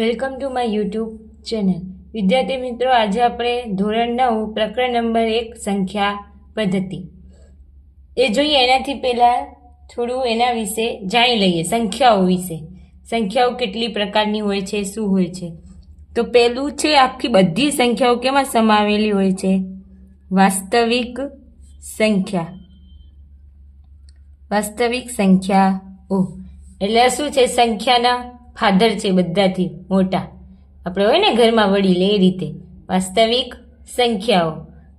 Welcome to my YouTube channel. વિદ્યાર્થી મિત્રો, આજે આપણે ધોરણ નવ, પ્રકરણ નંબર એક, સંખ્યા પદ્ધતિ. એ જોઈએ એનાથી પહેલાં થોડું એના વિશે જાણી લઈએ, સંખ્યાઓ વિશે. સંખ્યાઓ કેટલી પ્રકારની હોય છે, શું હોય છે? તો પહેલું છે, આખી બધી સંખ્યાઓ કેમાં સમાવેલી હોય છે? વાસ્તવિક સંખ્યા. વાસ્તવિક સંખ્યાઓ. એટલે શું છે? સંખ્યાના ફાધર છે બધાથી મોટા. આપણે હોય ને ઘરમાં વડીલ, એ રીતે. વાસ્તવિક સંખ્યાઓ.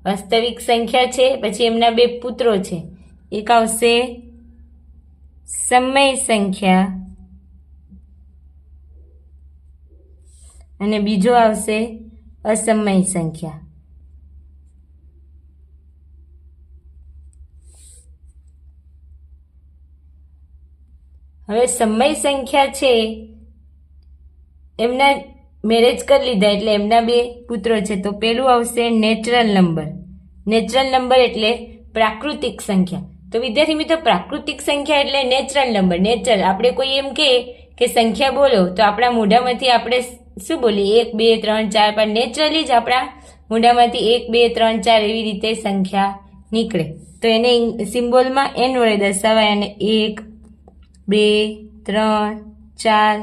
વાસ્તવિક સંખ્યા છે, પછી એમના બે પુત્રો છે. એક આવશે સમય સંખ્યા અને બીજો આવશે અસમય સંખ્યા. હવે સમય સંખ્યા છે એમના મેરેજ કરી લીધા એટલે એમના બે પુત્રો છે. તો પેલું આવશે નેચરલ નંબર નેચરલ નંબર એટલે પ્રાકૃતિક સંખ્યા. તો વિદ્યાર્થી મિત્રો, પ્રાકૃતિક સંખ્યા એટલે નેચરલ નંબર નેચરલ આપણે કોઈ એમ કહે કે સંખ્યા બોલો, તો આપણા મોઢામાંથી આપણે શું બોલીએ? એક, બે, ત્રણ, ચાર પાંચ નેચરલી જ આપણા મોઢામાંથી એક, બે, ત્રણ, ચાર એવી રીતે સંખ્યા નીકળે. તો એને સિમ્બોલમાં એન વડે દર્શાવાય અને એક, બે, ત્રણ, ચાર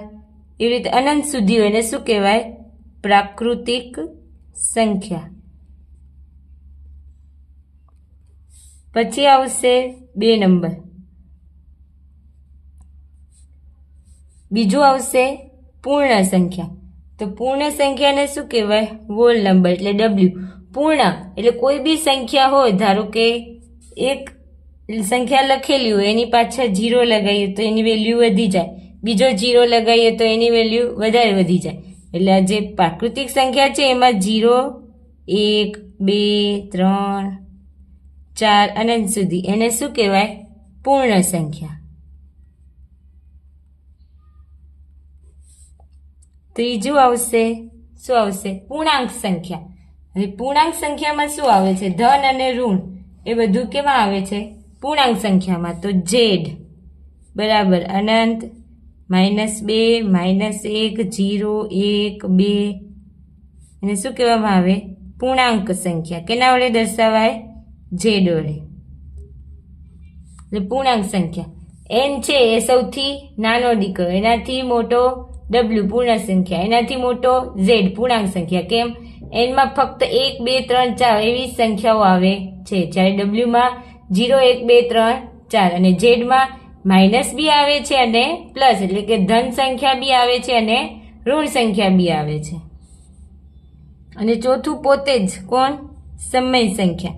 એવી રીતે અનંત સુધી હોય એને શું કહેવાય? પ્રાકૃતિક સંખ્યા. પછી આવશે બે નંબર. બીજું આવશે પૂર્ણ સંખ્યા. તો પૂર્ણ સંખ્યાને શું કહેવાય? વોલ નંબર એટલે ડબલ્યુ પૂર્ણ એટલે કોઈ બી સંખ્યા હોય, ધારો કે એક સંખ્યા લખેલી હોય, એની પાછળ જીરો લગાવીએ તો એની વેલ્યુ વધી જાય. બીજો જીરો લગાવીએ તો એની વેલ્યુ વધારે વધી જાય. એટલે આ જે પ્રાકૃતિક સંખ્યા છે, એમાં જીરો એક, બે, ત્રણ, ચાર અનંત સુધી. એને શું કહેવાય? પૂર્ણ સંખ્યા. ત્રીજું આવશે, શું આવશે? પૂર્ણાંક સંખ્યા. હવે પૂર્ણાંક સંખ્યામાં શું આવે છે? ધન અને ઋણ. એ બધું કેમાં આવે છે? પૂર્ણાંક સંખ્યામાં. તો જેડ બરાબર. અનંત માઇનસ બે, માઇનસ એક, જીરો, એક, બે. એને શું કહેવામાં આવે? પૂર્ણાંક સંખ્યા. કેના વડે દર્શાવાય? ઝેડ વડે. એટલે પૂર્ણાંક સંખ્યા. એન છે એ સૌથી નાનો દીકરો. એનાથી મોટો ડબલ્યુ પૂર્ણ સંખ્યા. એનાથી મોટો ઝેડ, પૂર્ણાંક સંખ્યા. કેમ? એનમાં ફક્ત એક, બે, ત્રણ, ચાર એવી સંખ્યાઓ આવે છે. જ્યારે ડબલ્યુમાં જીરો, એક, બે, ત્રણ, ચાર. અને ઝેડમાં માઇનસ બી આવે છે અને પ્લસ, એટલે કે ધન સંખ્યા બી આવે છે અને ઋણ સંખ્યા બી આવે છે. અને ચોથું પોતે જ કોણ? સમય સંખ્યા.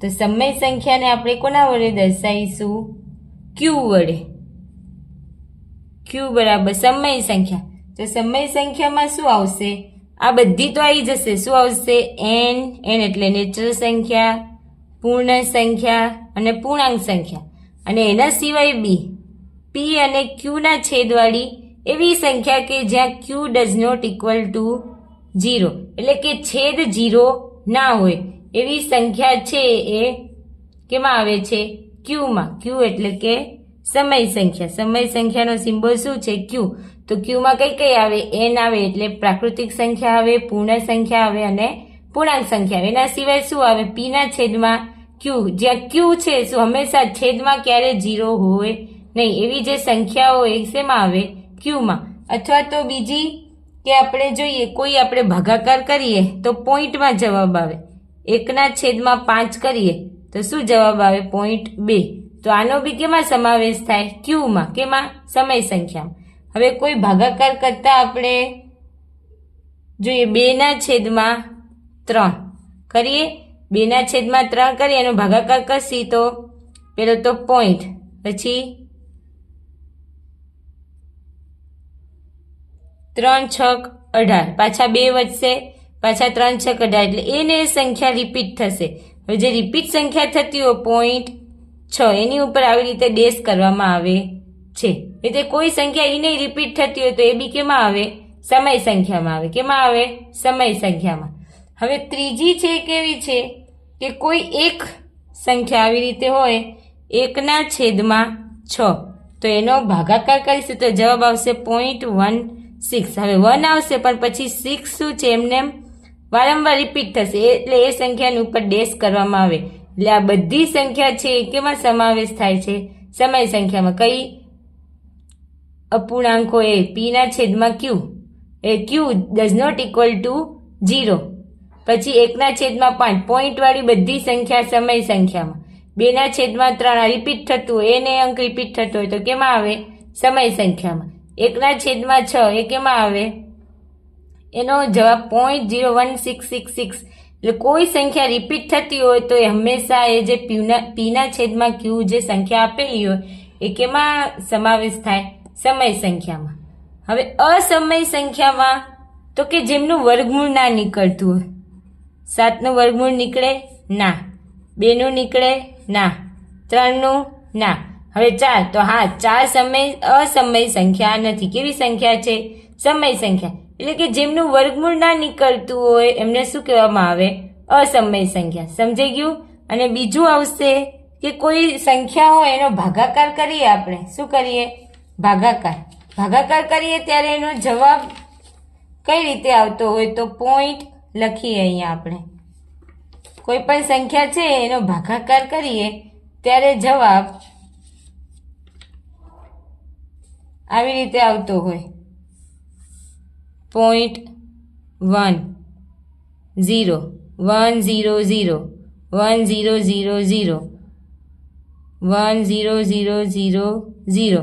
તો સમય સંખ્યાને આપણે કોના વડે દર્શાવીશું? ક્યુ વડે. ક્યુ બરાબર સમય સંખ્યા. તો સમય સંખ્યામાં શું આવશે? આ બધી તો આવી જશે. શું આવશે? એન એન એટલે નેચરલ સંખ્યા, પૂર્ણ સંખ્યા અને પૂર્ણાંક સંખ્યા. અને એના સિવાય બી પી અને ક્યુના છેદવાળી એવી સંખ્યા કે જ્યાં q does not equal to zero એટલે કે છેદ જીરો ના હોય. એવી સંખ્યા છે એ કેમાં આવે છે? ક્યુમાં ક્યુ એટલે કે સમય સંખ્યા. સમય સંખ્યાનો સિમ્બોલ શું છે? ક્યુ તો ક્યુમાં કઈ કઈ આવે? એન આવે એટલે પ્રાકૃતિક સંખ્યા આવે, પૂર્ણ સંખ્યા આવે અને પૂર્ણાંક સંખ્યા આવે. એના સિવાય શું આવે? પીના છેદમાં ક્યુ જ્યાં ક્યુ છે, શું હંમેશા છેદમાં ક્યારે જીરો હોય? નહીં, એવી જે સંખ્યાઓ એ શેમાં આવે, ક્યુમાં. અથવા તો બીજી કે આપણે જોઈએ, કોઈ આપણે ભાગાકાર કરીએ, તો પોઈન્ટમાં જવાબ આવે. એકના છેદમાં પાંચ કરીએ, તો શું જવાબ આવે? પોઈન્ટ બે. તો આનો બી કેમાં સમાવેશ થાય? ક્યુમાં. કેમાં? સમય સંખ્યામાં. હવે કોઈ ભાગાકાર કરતાં આપણે જોઈએ, બેના છેદમાં ત્રણ કરીએ. બેના છેદમાં ત્રણ કરીએ, એનો ભાગાકાર કરશી તો, પેલો તો પોઈન્ટ. પછી ત્રણ છક અઢાર. પાછા બે વધશે, પાછા ત્રણ છક અઢાર. એટલે એને સંખ્યા રિપીટ થશે. હવે જે રિપીટ સંખ્યા થતી હોય પોઈન્ટ છ, એની ઉપર આવી રીતે ડેશ કરવામાં આવે છે. એટલે કોઈ સંખ્યા એને રિપીટ થતી હોય તો એ બી કેમાં આવે? સમય સંખ્યામાં આવે. કેમાં આવે? સમય સંખ્યામાં. હવે ત્રીજી છે કેવી છે? કે કોઈ એક સંખ્યા આવી રીતે હોય, એકના છેદમાં છ. તો એનો ભાગાકાર કરીશું તો જવાબ આવશે પોઈન્ટ વન સિક્સ હવે વન આવશે, પણ પછી સિક્સ શું છે? એમને એમ વારંવાર રિપીટ થશે. એટલે એ સંખ્યાની ઉપર ડેશ કરવામાં આવે. એટલે આ બધી સંખ્યા છે કેમાં સમાવેશ થાય છે? સમય સંખ્યામાં. કઈ? અપૂર્ણાંકો એ. પીના છેદમાં ક્યુ એ q does not equal to zero પછી એકના છેદમાં પાંચ. પોઈન્ટવાળી બધી સંખ્યા સમય સંખ્યામાં. બેના છેદમાં ત્રણ. રિપીટ થતું હોય, એને અંક રિપીટ થતો હોય, તો કેમાં આવે? સમય સંખ્યામાં. એકના છેદમાં છ. એ કેમાં આવે? એનો જવાબ point zero one six six six એટલે કોઈ સંખ્યા રિપીટ થતી હોય તો એ હંમેશા એ જે પીના પીના છેદમાં ક્યુ જે સંખ્યા આપેલી હોય, એ કેમાં સમાવેશ થાય? સમય સંખ્યામાં. હવે અસમય સંખ્યામાં તો કે જેમનું વર્ગમૂળ ના નીકળતું હોય. સાતનું વર્ગમૂળ નીકળે ના. બેનું નીકળે ના. ત્રણનું ના. હવે ચાર તો હા, ચાર સમય, અસમય સંખ્યા નથી. કેવી સંખ્યા છે? સમય સંખ્યા. એટલે કે જેમનું વર્ગમૂળ ના નીકળતું હોય, એમને શું કહેવામાં આવે? અસમય સંખ્યા. સમજાઈ ગયું? અને બીજું આવશે કે કોઈ સંખ્યા હોય, એનો ભાગાકાર કરીએ આપણે. શું કરીએ? ભાગાકાર. ભાગાકાર કરીએ ત્યારે એનો જવાબ કઈ રીતે આવતો હોય તો પોઈન્ટ લખીએ અહીંયા આપણે. કોઈ પણ સંખ્યા છે, એનો ભાગાકાર કરીએ, ત્યારે જવાબ આવી રીતે આવતો હોય. Point one zero one zero zero one zero zero zero one zero zero zero zero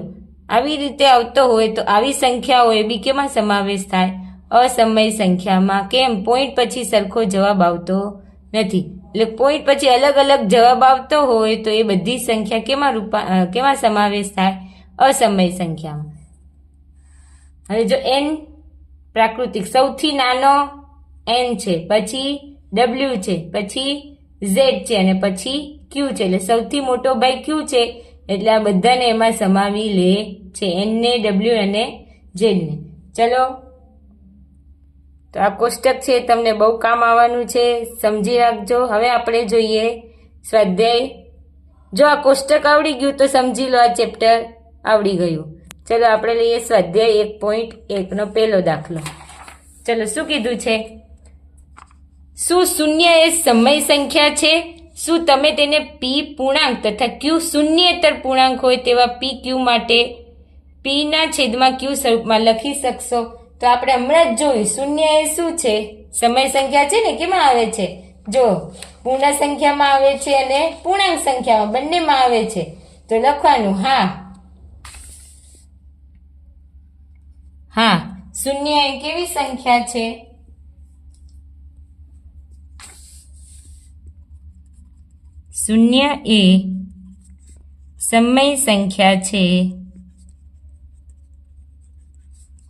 આવી રીતે આવતો હોય તો આવી સંખ્યાઓ એ બી કેમાં સમાવેશ થાય. અસમય સંખ્યામાં કેમ? પોઈન્ટ પછી સરખો જવાબ આવતો નથી. એટલે પોઈન્ટ પછી અલગ અલગ જવાબ આવતો હોય તો એ બધી સંખ્યા કેમાં રૂપા કેમાં સમાવેશ થાય? અસમય સંખ્યામાં. હવે જો એન પ્રાકૃતિક સૌથી નાનો એન છે, પછી ડબલ્યુ છે, પછી ઝેડ છે અને પછી ક્યુ છે. એટલે સૌથી મોટો ભાઈ ક્યુ છે, એટલે આ બધાને એમાં સમાવી લે છે એનને ડબલ્યુ અને ઝેડને ચલો. તો આ કોષ્ટક છે, તમને બહુ કામ આવવાનું છે, સમજી રાખજો. હવે આપણે જોઈએ સ્વાધ્યાય. જો આ કોષ્ટક આવડી ગયું તો સમજી લો, આ ચેપ્ટર આવડી ગયું. ચલો આપણે લઈએ સ્વાધ્યાય એક પોઈન્ટ એકનો પહેલો દાખલો. ચલો, શું કીધું છે? શું શૂન્ય એ સમય સંખ્યા છે? શું તમે તેને પી પૂર્ણાંક તથા ક્યુ શૂન્યતર પૂર્ણાંક હોય તેવા પી ક્યુ માટે પીના છેદમાં ક્યુ સ્વરૂપમાં લખી શકશો? તો આપણે હમણાં જ જોયું, શૂન્ય એ શું છે? સમય સંખ્યા છે ને, કેમાં આવે છે? જો, પૂર્ણ સંખ્યામાં આવે છે અને પૂર્ણાંક સંખ્યામાં બંનેમાં આવે છે. તો લખવાનું, હા. હા, શૂન્ય એ કેવી સંખ્યા છે? શૂન્ય એ સમય સંખ્યા છે.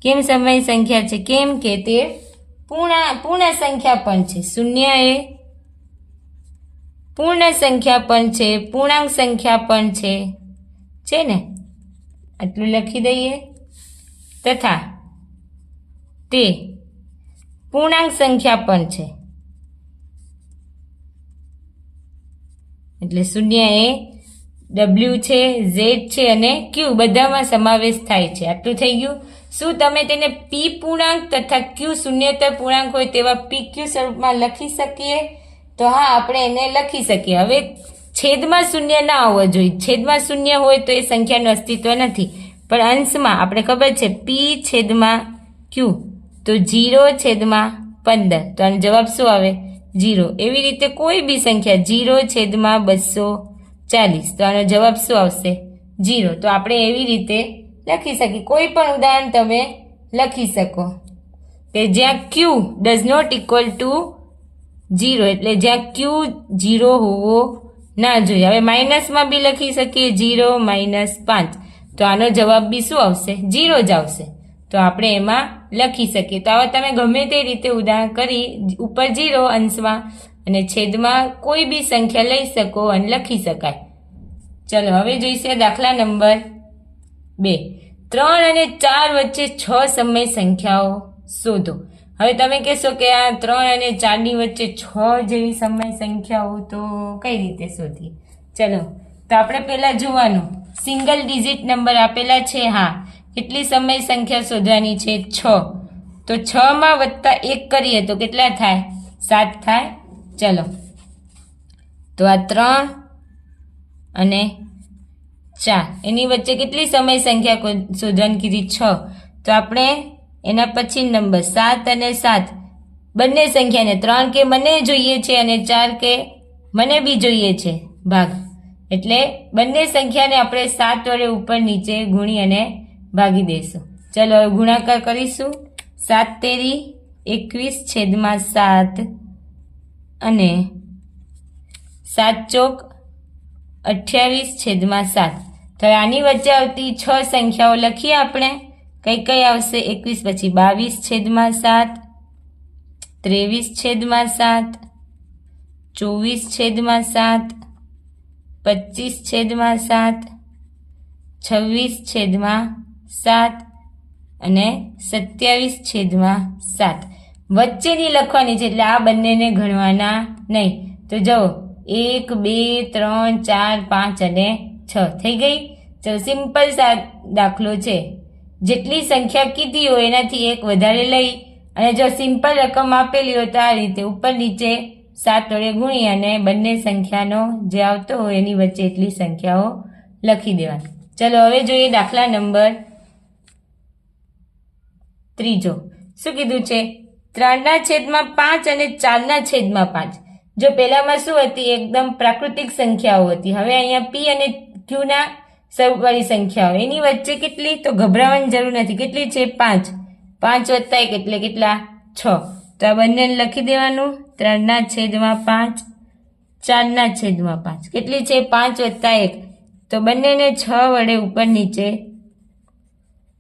કેમ સમય સંખ્યા છે? કેમ કે તે પૂર્ણ પૂર્ણ સંખ્યા પણ છે. શૂન્ય એ પૂર્ણ સંખ્યા પણ છે, પૂર્ણાંક સંખ્યા પણ છે. છે ને? આટલું લખી દઈએ. તથા તે પૂર્ણાંક સંખ્યા પણ છે. એટલે શૂન્ય એ ડબલ્યુ છે ઝેડ છે અને ક્યુ બધામાં સમાવેશ થાય છે. આટલું થઈ ગયું. શું તમે તેને પી પૂર્ણાંક તથા ક્યુ શૂન્યતર પૂર્ણાંક હોય તેવા પી ક્યુ સ્વરૂપમાં લખી શકીએ? તો હા, આપણે એને લખી શકીએ. હવે છેદમાં શૂન્ય ના હોવો જોઈએ. છેદમાં શૂન્ય હોય તો એ સંખ્યાનું અસ્તિત્વ નથી. પણ અંશમાં, આપણે ખબર છે પી છેદમાં ક્યુ તો જીરો છેદમાં પંદર. તો આનો જવાબ શું આવે? જીરો. એવી રીતે કોઈ બી સંખ્યા જીરો છેદમાં બસો ચાલીસ. તો આનો જવાબ શું આવશે? જીરો. તો આપણે એવી રીતે લખી શકીએ. કોઈ પણ ઉદાહરણ તમે લખી શકો. કે જ્યાં q does not equal to zero, એટલે જ્યાં ક્યુ જીરો હોવો ના જોઈએ. હવે માઇનસમાં બી લખી શકીએ. જીરો માઇનસ પાંચ. તો આનો જવાબ બી શું આવશે? જીરો જ આવશે. તો આપણે એમાં લખી શકીએ. તો આવા તમે ગમે તે રીતે ઉદાહરણ કરી ઉપર જીરો અંશમાં અને છેદમાં કોઈ બી સંખ્યા લઈ શકો અને લખી શકાય. ચલો, હવે જોઈશે દાખલા નંબર બે. ત્રણ અને ચાર વચ્ચે છ સમય સંખ્યાઓ શોધો. હવે તમે કહેશો કે આ ત્રણ અને ચારની વચ્ચે છ જેવી સમય સંખ્યાઓ તો કઈ રીતે શોધીએ? ચલો, તો આપણે પહેલાં જોવાનું. સિંગલ ડિજિટ નંબર આપેલા છે, હા. કેટલી સમય સંખ્યા શોધવાની છે? છ. તો છ માં વત્તા એક કરીએ તો કેટલા થાય? સાત થાય? ચલો. તો આ ત્રણ અને ચાર. એની વચ્ચે કેટલી સમય સંખ્યા શોધવાની કીધી? છ. તો આપણે એના પછી નંબર સાત અને સાત. બંને સંખ્યાને ત્રણ કે મને જોઈએ છે અને ચાર કે મને બી જોઈએ છે. ભાગ. એટલે બંને સંખ્યાને આપણે સાત વડે ઉપર નીચે ગુણી અને ભાગી દઈશું. ચલો હવે ગુણાકાર કરીશું. સાત તેરી, એકવીસ છેદમાં સાત અને સાત ચોક અઠ્યાવીસ છેદમાં સાત. તો આની વચ્ચે આવતી છ સંખ્યાઓ લખીએ આપણે. કઈ કઈ આવશે? એકવીસ પછી બાવીસ છેદમાં સાત, ત્રેવીસ છેદમાં સાત, ચોવીસ છેદમાં સાત, પચીસ છેદમાં સાત, છવ્વીસ છેદમાં સાત અને સત્યાવીસ છેદમાં સાત. વચ્ચેની લખવાની છે એટલે આ બંનેને ગણવાના નહીં. તો જુઓ, એક, બે, ત્રણ, ચાર, પાંચ અને છ. થઈ ગઈ? તો સિમ્પલ સા દાખલો છે. જેટલી સંખ્યા કીધી હોય એનાથી એક વધારે લઈ અને જો સિમ્પલ રકમ આપેલી હોય તો આ રીતે ઉપર નીચે સાત વડે ગુણી અને બંને સંખ્યાનો જે આવતો હોય એની વચ્ચે એટલી સંખ્યાઓ લખી દેવાની. ચલો, હવે જોઈએ દાખલા નંબર ત્રીજો, શું કીધું છે? ત્રણના છેદમાં પાંચ અને ચારના છેદમાં પાંચ. જો પહેલામાં શું હતી? એકદમ પ્રાકૃતિક સંખ્યાઓ હતી. હવે અહીંયા પી અને ક્યુના સ્વરૂપવાળી સંખ્યાઓ. એની વચ્ચે કેટલી? તો ગભરાવાની જરૂર નથી. કેટલી છે? પાંચ. પાંચ વત્તા એક એટલે કેટલા? છ. તો આ બંનેને લખી દેવાનું. ત્રણના છેદમાં પાંચ, ચારના છેદમાં પાંચ. કેટલી છે? પાંચ વત્તા એક. તો બંનેને છ વડે ઉપર નીચે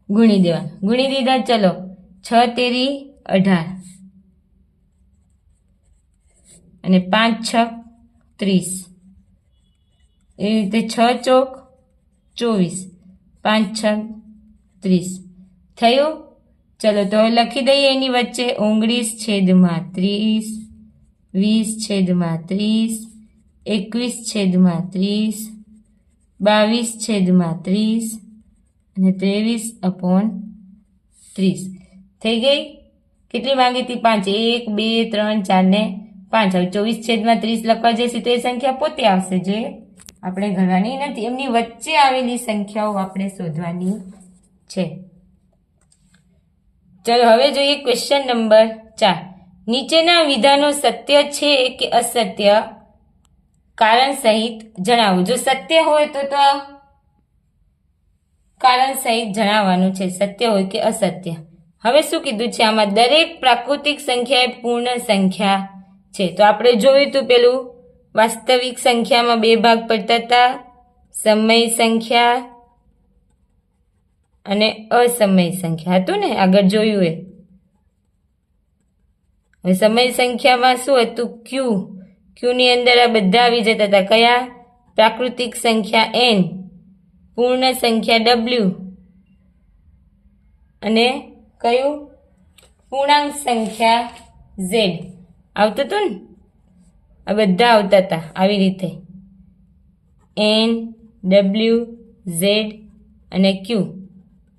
ગુણી દેવાનું. ગુણી દીધા ચલો. છ, તેરી, અઢાર. અને પાંચ, છ, ત્રીસ. એ રીતે છ, ચોક, ચોવીસ. પાંચ, છ, ત્રીસ. થયું? ચલો, તો લખી દઈએ એની વચ્ચે ઓગણીસ છેદમાં ત્રીસ વીસ છેદમાં ત્રીસ એકવીસ છેદમાં ત્રીસ બાવીસ છેદમાં ત્રીસ અને ત્રેવીસ અપોન ત્રીસ. થઈ ગઈ? કેટલી માંગી હતી? પાંચ. એક, બે, ત્રણ, ચાર ને પાંચ. હવે ચોવીસ છેદમાં ત્રીસ લખવા જઈશું તો એ સંખ્યા પોતે આવશે જે આપણે ગણવાની નથી. એમની વચ્ચે આવેલી સંખ્યાઓ આપણે શોધવાની છે. ચલો, હવે જોઈએ ક્વેશ્ચન નંબર ચાર. નીચેના વિધાનો સત્ય છે કે અસત્ય? કારણ સહિત જણાવો. જો સત્ય હોય તો તો કારણ સહિત જણાવવાનું છે, સત્ય હોય કે અસત્ય. હવે શું કીધું છે? આમાં દરેક પ્રાકૃતિક સંખ્યા એ પૂર્ણ સંખ્યા છે. તો આપણે જોયું હતું પેલું, વાસ્તવિક સંખ્યામાં બે ભાગ પડતા હતા, સમય સંખ્યા અને અસમય સંખ્યા. હતું ને? આગળ જોયું એ. હવે સમય સંખ્યામાં શું હતું? ક્યુ ક્યુની અંદર આ બધા આવી જતા હતા. કયા? પ્રાકૃતિક સંખ્યા એન પૂર્ણ સંખ્યા ડબલ્યુ અને કયું? પૂર્ણાંક સંખ્યા ઝેડ આવતું હતું ને? આ બધા આવતા હતા, આવી રીતે. એન ડબલ્યુ ઝેડ અને ક્યુ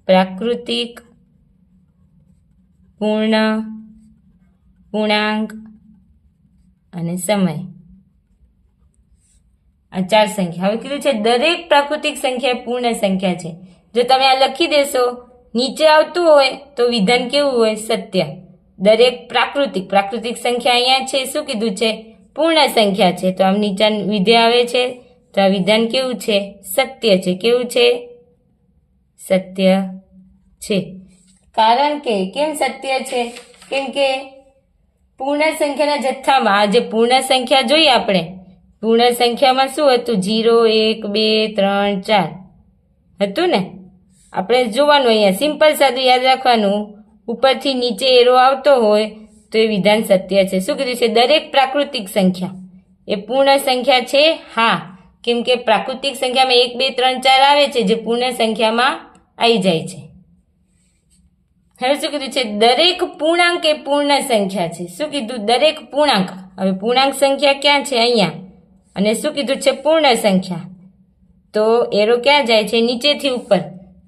પ્રાકૃતિક, પૂર્ણ, પૂર્ણાંક અને સમય. આ ચાર સંખ્યા. હવે કીધું છે, દરેક પ્રાકૃતિક સંખ્યા પૂર્ણ સંખ્યા છે. જો તમે આ લખી દેશો, નીચે આવતું હોય તો વિધાન કેવું હોય? સત્ય. દરેક પ્રાકૃતિક પ્રાકૃતિક સંખ્યા અહીંયા છે. શું કીધું છે? પૂર્ણ સંખ્યા છે. તો આમ નીચે વિધેય આવે છે. તો આ વિધાન કેવું છે? સત્ય છે. કેવું છે? સત્ય છે. કારણ કે, કેમ સત્ય છે? કેમ કે પૂર્ણ સંખ્યાના જથ્થામાં, આ જે પૂર્ણ સંખ્યા જોઈએ આપણે પૂર્ણ સંખ્યામાં શું હતું? જીરો એક, બે, ત્રણ, ચાર. હતું ને? આપણે જોવાનું અહીંયા. સિમ્પલ સાદું યાદ રાખવાનું. ઉપરથી નીચે એરો આવતો હોય તો એ વિધાન સત્ય છે. શું કીધું છે? દરેક પ્રાકૃતિક સંખ્યા. એ પૂર્ણ સંખ્યા છે? હા. કેમ કે પ્રાકૃતિક સંખ્યામાં એક, બે, ત્રણ, ચાર આવે છે જે પૂર્ણ સંખ્યામાં આવી જાય છે. હવે શું કીધું છે? દરેક પૂર્ણાંક એ પૂર્ણ સંખ્યા છે. શું કીધું? દરેક પૂર્ણાંક. હવે પૂર્ણાંક સંખ્યા ક્યાં છે? અહીંયા. અને શું કીધું છે? પૂર્ણ સંખ્યા. તો એરો ક્યાં જાય છે? નીચેથી ઉપર.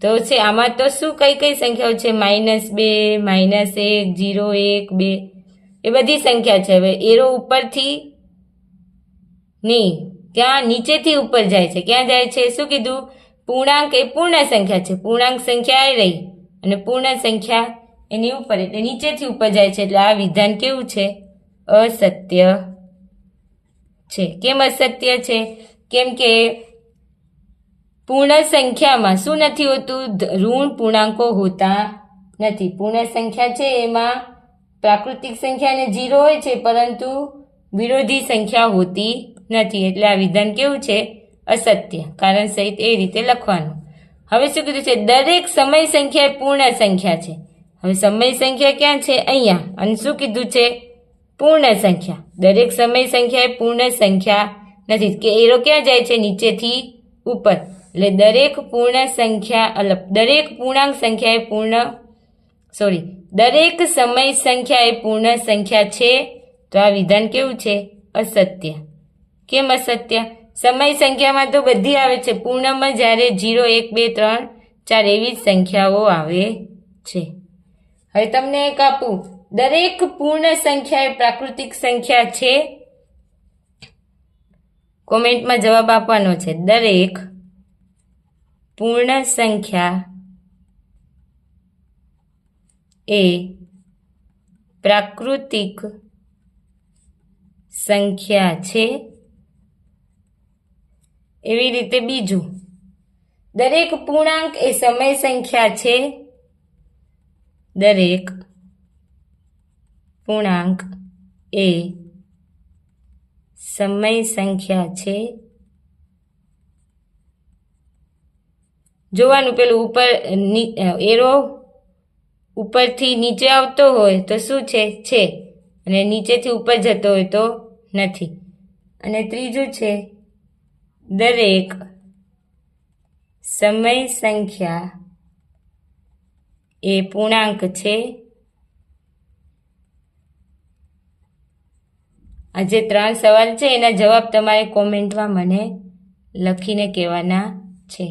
તો છે, આમાં તો શું કઈ કઈ સંખ્યાઓ છે? માઇનસ બે, માઇનસ એક, જીરો એક, બે. એ બધી સંખ્યા છે. હવે એરો ઉપરથી નહીં ત્યાં નીચેથી ઉપર જાય છે. ક્યાં જાય છે? શું કીધું? પૂર્ણાંક એ પૂર્ણ સંખ્યા છે. પૂર્ણાંક સંખ્યા એ રહી અને પૂર્ણ સંખ્યા એની ઉપર. એટલે નીચેથી ઉપર જાય છે. એટલે આ વિધાન કેવું છે? અસત્ય. છે. કેમ અસત્ય છે? કેમ કે પૂર્ણ સંખ્યામાં શું નથી હોતું? ઋણ પૂર્ણાંકો હોતા નથી. પૂર્ણ સંખ્યા છે એમાં પ્રાકૃતિક સંખ્યાને જીરો હોય છે, પરંતુ વિરોધી સંખ્યા હોતી નથી. એટલે આ વિધાન કેવું છે? અસત્ય. કારણ સહિત એ રીતે લખવાનું. હવે શું કીધું છે? દરેક સમય સંખ્યા પૂર્ણ સંખ્યા છે. હવે સમય સંખ્યા ક્યાં છે? અહીંયા. અને શું કીધું છે? પૂર્ણ સંખ્યા. દરેક સમય સંખ્યા એ પૂર્ણ સંખ્યા નથી. કે એરો ક્યાં જાય છે? નીચેથી ઉપર. એટલે દરેક પૂર્ણ સંખ્યા અલગ દરેક પૂર્ણાંક સંખ્યા એ પૂર્ણ સોરી દરેક સમય સંખ્યા એ પૂર્ણ સંખ્યા છે, તો આ વિધાન કેવું છે? અસત્ય. કેમ અસત્ય? સમય સંખ્યામાં તો બધી આવે છે. પૂર્ણમાં જ્યારે જીરો, એક, બે, ત્રણ, ચાર એવી જ સંખ્યાઓ આવે છે. હવે તમને એક આપું. દરેક પૂર્ણ સંખ્યા એ પ્રાકૃતિક સંખ્યા છે? કોમેન્ટમાં જવાબ આપવાનો છે. દરેક પૂર્ણ સંખ્યા એ પ્રાકૃતિક સંખ્યા છે. એવી રીતે બીજું. દરેક પૂર્ણાંક એ સમય સંખ્યા છે. દરેક પૂર્ણાંક એ. સમય સંખ્યા છે. જોવાનું પેલું ઉપર એરો ઉપરથી નીચે આવતો હોય તો શું છે? છે. અને નીચેથી ઉપર જતો હોય તો નથી. અને ત્રીજું છે, દરેક સમય સંખ્યા એ પૂર્ણાંક છે. આ જે ત્રણ સવાલ છે એના જવાબ તમારે કોમેન્ટમાં મને લખીને કહેવાના છે.